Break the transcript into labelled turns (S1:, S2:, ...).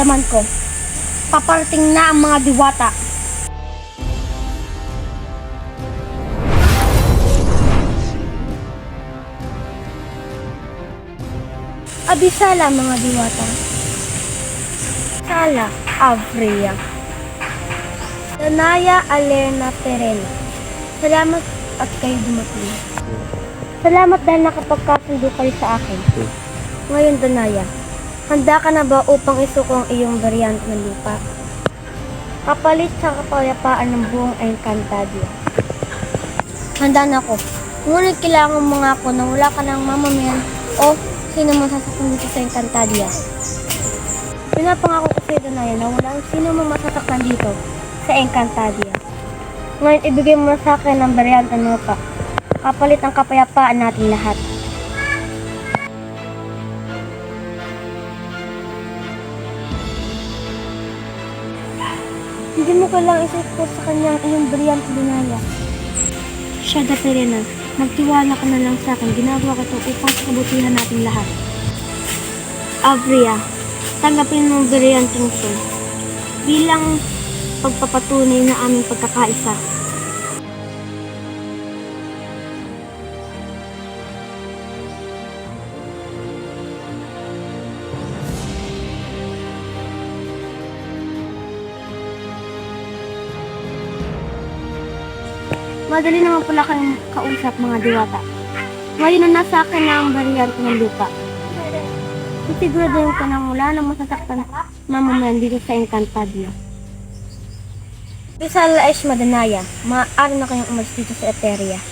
S1: nararamdaman ko. Paparating na ang mga diwata. Abisala mga diwata. Sala, Avria. Danaya Alerna Perena. Salamat at kayo dumating. Salamat dahil nakapagkasundo kayo sa akin. Ngayon, Danaya, handa ka na ba upang isuko ang iyong variant ng lupa? Kapalit sa kapayapaan ng buong Encantadia. Handa na ako. Ngunit kailangan mo nga ako na wala ka ng mamamayan o sino man sasaktan dito sa Encantadia. Pinapangako ko sa iyo, Danaya, na walang sino man masasaktan dito sa Encantadia. Ngayon, ibigay mo na sa akin ang variant ng lupa. Kapalit ang kapayapaan natin lahat. Hindi mo kailangang isuko sa kanya ang iyong brilyant binaya. Shada Serena, magtiwala ka na lang sa akin. Ginagawa ko ito upang sa kabutihan natin lahat. Avria, tanggapin mo ang brilyant ito bilang pagpapatunay na aming pagkakaisa. Madali naman pala kayong kausap mga diwata. Ngayon na nasa akin na ang bariyante ng lupa. Siguraduhin ko na mula na masasaktan mamamayan dito sa Encantadia. Bisala Aish Madanaya, maaari na kayong umalis dito sa Eteria.